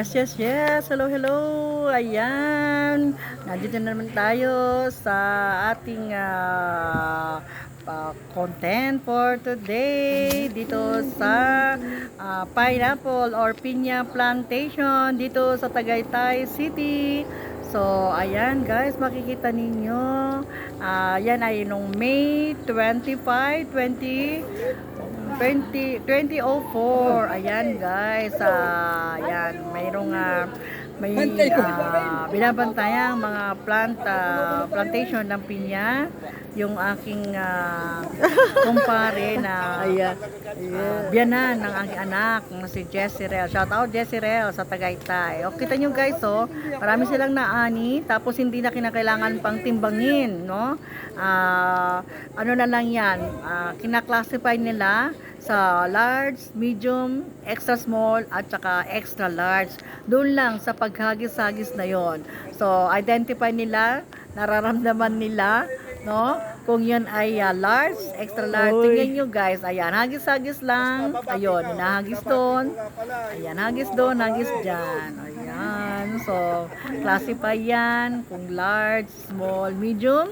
Yes, yes, yes. Hello, hello. Ayan. Nandito na naman tayo sa ating ah, pa- content for today dito sa ah, pineapple or pinya plantation dito sa Tagaytay City. So, ayan guys, makikita ninyo. Ah, yan ay nung May 25, 20 20, 2004. Ayan guys. Ah, ayan. Mayroong ah, may ah, binabantayang mga plant ah, plantation ng pinya yung aking ah, kumpare na Ayan. uh, biyanan ng aking anak na si Jessirel. Shout out Jessirel sa Tagaytay. O kita nyo guys, oh, marami silang naani tapos hindi na kinakailangan pang timbangin, no? Ah, ano na lang 'yan, ah, kinaklasify nila sa large, medium, extra small at saka extra large. Doon lang sa paghagis-hagis na 'yon. So identify nila, nararamdaman nila no? Kung yan ay ah, large, extra large, Oy. tingnan nyo guys, ayan, hagis-hagis lang, ayun, hinahagis doon, ayan, hagis doon, hagis dyan, ayan, so, classify yan, kung large, small, medium,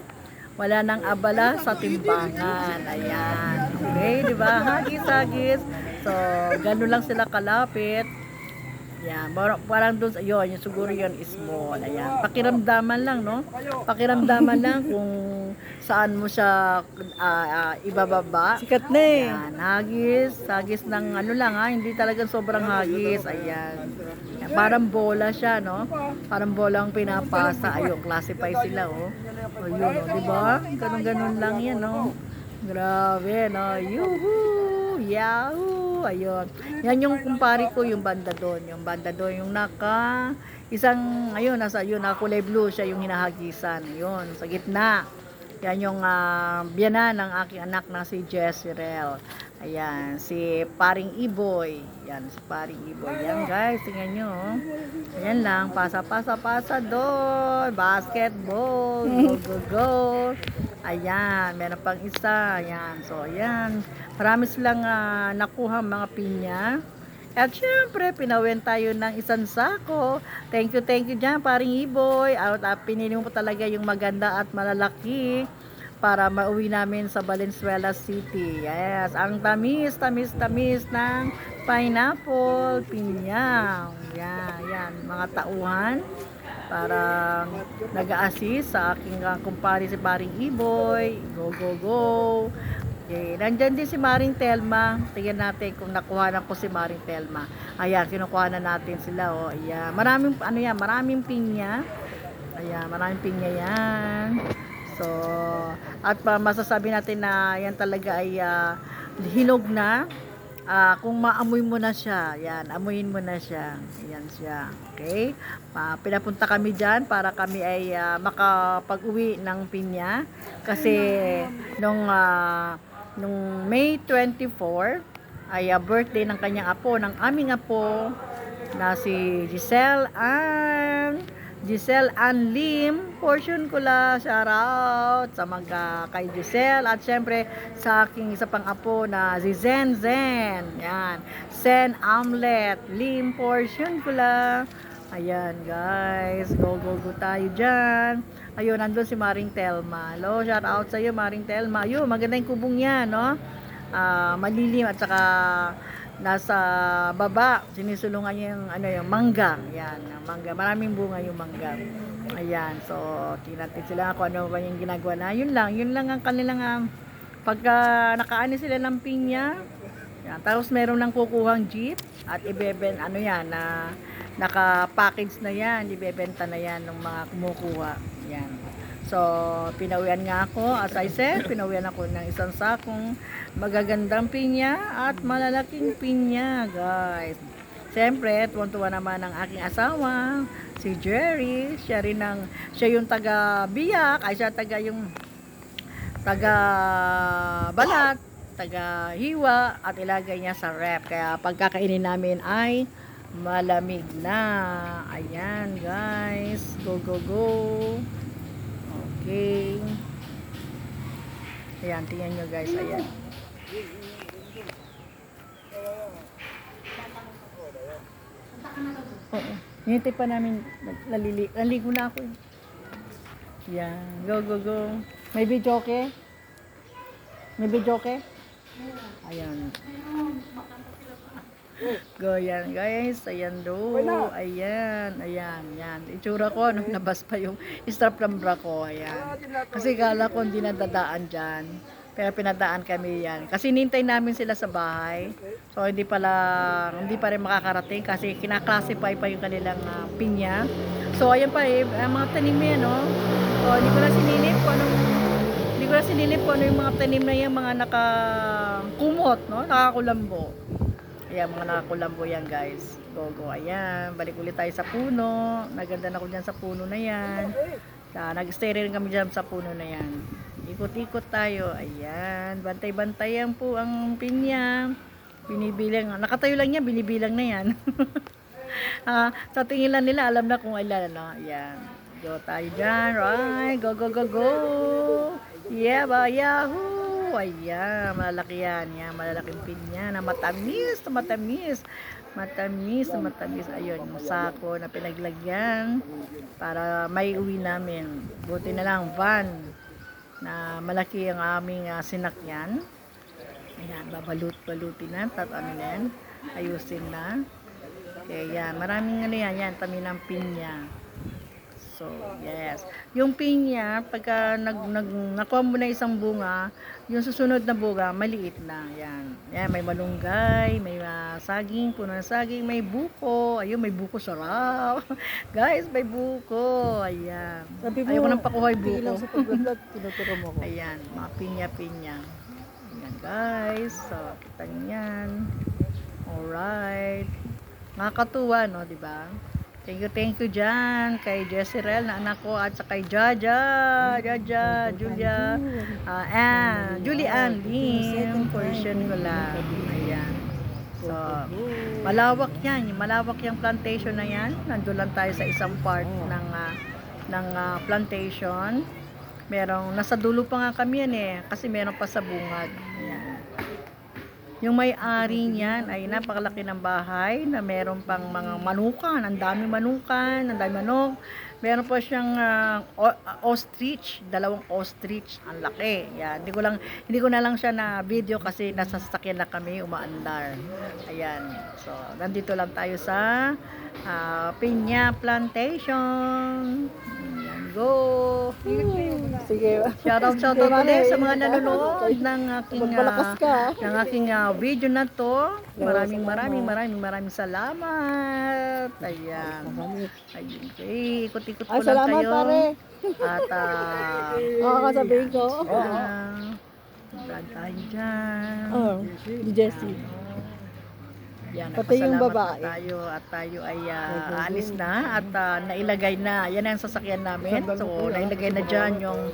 wala nang abala sa timbangan, ayan, okay, di ba, hagis-hagis, so, ganun lang sila kalapit, yan, parang, parang doon, yun, yung siguro yun is small. Ayan, pakiramdaman lang, no? Pakiramdaman lang kung saan mo siya ah, ah, ibababa. Sikat na eh. Ayan, hagis, hagis ng ano lang ha, hindi talagang sobrang hagis. Ayan. Ayan, Parang bola siya, no? Parang bola ang pinapasa. Ayun, classify sila, oh. Ayun, oh, di ba? Ganun-ganun lang yan, no? Grabe, no? Yuhu! Yahoo! Ayun. Yan yung kumpari ko, yung banda doon. Yung banda doon, yung naka... Isang, ayun, nasa, yun, naka kulay blue siya yung hinahagisan. Ayun, sa gitna. Yan yung uh, biyana ng aking anak na si Jessirel. Ayan, si Paring Iboy. Yan, si Paring Iboy. Yan guys, tingnan nyo. oh. Ayan lang, pasa, pasa, pasa doon. Basketball. Go, go, go. Ayan, meron pang isa. Ayan, so ayan. Marami silang ah, nakuha mga pinya. At syempre, pinawin tayo ng isang sako. Thank you, thank you dyan, paring Iboy. At uh, pinili mo talaga yung maganda at malalaki para mauwi namin sa Valenzuela City. Yes, ang tamis, tamis, tamis ng pineapple, pinya. Yan, yan, mga tauhan para nag-a-assist sa aking uh, kumpare si paring Iboy. Go, go, go. Okay, nandyan din si Maring Telma. Tingnan natin kung nakuha na ko si Maring Telma. Ayan, kinukuha na natin sila. Oh. Ayan. Maraming, ano yan, maraming pinya. Ayan, maraming pinya yan. So, at pa masasabi natin na yan talaga ay ah, hinog na. Ah, kung maamoy mo na siya, yan, amuyin mo na siya. Ayan siya. Okay? Pa, pinapunta kami dyan para kami ay ah, makapag-uwi ng pinya. Kasi nung ah, nung May 24 ay ah, birthday ng kanyang apo, ng aming apo na si Giselle Ann Giselle Ann Lim. Portion ko la shout out sa mga kay Giselle at syempre sa aking isa pang apo na si Zen Zen. Yan. Sen Amlet. Lim portion ko la. Ayan guys. Go go go tayo dyan. Ayun nandun si Maring Telma. Hello shout out sa iyo Maring Telma. Ayun maganda yung kubong niya no? Ah, malilim at saka nasa baba sinisulungan niya yung ano yung mangga. Yan mangga. Maraming bunga yung mangga. Ayan so tingnan natin sila kung ano ba yung ginagawa na. Yun lang yun lang ang kanilang um, pagka nakaani sila ng pinya. Yan. tapos meron ng kukuhang jeep at ibeben ano yan na naka-package na yan ibebenta na yan ng mga kumukuha. Yan So, pinawian nga ako, as I said, pinawian ako ng isang sakong magagandang pinya at malalaking pinya, guys. Siyempre, tuwan-tuwa naman ang aking asawa, si Jerry. Siya rin ang, siya yung taga-biyak, ay siya taga yung taga balat, taga hiwa, at ilagay niya sa rep. Kaya pagkakainin namin ay malamig na. Ayan, guys. Go, go, go. Okay. Ayan, tingnan nyo guys. Ayan. Oo. Hinintay pa namin, nalili, naligo na ako eh. Yan, go, go, go. May video okay? May video okay? Ayan. Go, yan guys. Ayan do. Ayan, ayan, yan. Itsura ko, nung nabas pa yung strap ng bra ko. Ayan. Kasi kala ko hindi nadadaan dyan. Pero pinadaan kami yan. Kasi nintay namin sila sa bahay. So hindi pala, hindi pa rin makakarating kasi kinaklasify pa yung kanilang ah, pinya. So ayan pa eh, ang mga tanim yan, no? So hindi ko na sinilip kung anong, hindi ko na sinilip kung ano yung mga tanim na yan, mga nakakumot, no? Nakakulambo. Ayan, mga nakakulambo yan guys. Go, go. Ayan, balik ulit tayo sa puno. Naganda na ako dyan sa puno na yan. Sa, nag-stay rin kami dyan sa puno na yan. Ikot-ikot tayo. Ayan, bantay-bantay yan po ang pinya. Binibilang, nakatayo lang yan, binibilang na yan. Ah, sa tingin lang nila, alam na kung ilan, ano. Ayan. Go tayo dyan, right? Go, go, go, go. Yeah, ba, yahoo! Ayan, malalaki yan. Yan, malalaking pinya na matamis, matamis. Matamis, matamis. Ayun, yung sako na pinaglagyan para may uwi namin. Buti na lang, van na malaki ang aming ah, sinakyan. Ayan, babalut-balutin na, tat ano na yan, ayusin na. Kaya yan, maraming ano yan, yan, tabi ng pinya. So, yes. Yung pinya, pagka nag, nag, nakuha mo na isang bunga, yung susunod na bunga, maliit na. Yan. Yan, may malunggay, may ah, saging, puno ng saging, may buko. Ayun, may buko sarap. Guys, may buko. Ayan. Sabi mo, Ayoko nang pakuhay tigil lang buko. sa pag-vlog, tinuturo mo ko. Ayan, mga pinya-pinya. Ayan guys, so kita niyo yan. Alright. Nakakatuwa, no, di ba? Thank you, thank you dyan kay Jessirel na anak ko at sa kay Jaja, Jaja, Julia, ah, and Julie Ann Lim, portion ko lang. Ayan. So, malawak yan. Malawak yung plantation na yan. Nandun lang tayo sa isang part ng ah, ng ah, plantation. Merong, nasa dulo pa nga kami yan eh. Kasi meron pa sa bungad. Yung may-ari niyan ay napakalaki ng bahay na meron pang mga manukan. Ang dami manukan, ang dami manok. Meron pa siyang ah, ostrich, dalawang ostrich, ang laki. Yan, hindi ko lang hindi ko na lang siya na video kasi nasa sasakyan na kami umaandar. Ayan. So, nandito lang tayo sa ah, Pinya Plantation. Go. Sige. Shoutout, shoutout ulit sa mga nanonood ng aking ka. ng aking ah, video na to. Maraming maraming maraming maraming salamat. Ayan. Ayun. Okay, ikot-ikot ko lang kayo. pare. At ah, Oo, kasabihin ko. ah, vlog tayo dyan. Oh, di Jessie. Yan, Pati yung babae. na tayo at tayo ay ah, aalis na at ah, nailagay na. Yan ang sasakyan namin. So, nailagay na dyan yung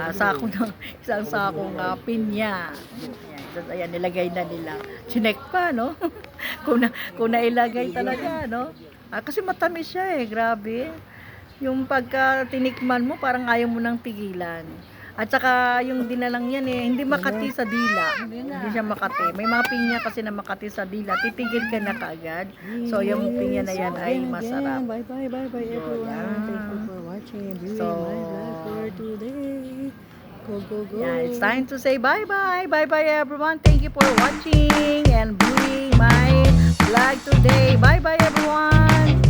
ah, sako ng isang sakong uh, pinya. Ayan, so, ayan, nilagay na nila. Chinek pa, no? kung, na, kung nailagay talaga, no? Ah, kasi matamis siya eh, grabe. Yung pagka tinikman mo, parang ayaw mo nang pigilan. At saka yung dinalang yan eh, hindi makati sa dila. Hindi siya makati. May mga pinya kasi na makati sa dila. Titigil ka na kaagad. So yung pinya na yan ay masarap. Bye bye bye bye everyone. Thank you for watching So, for today. Go go go. Yeah, it's time to say bye-bye. Bye-bye everyone. Thank you for watching and viewing my vlog today. Bye-bye everyone.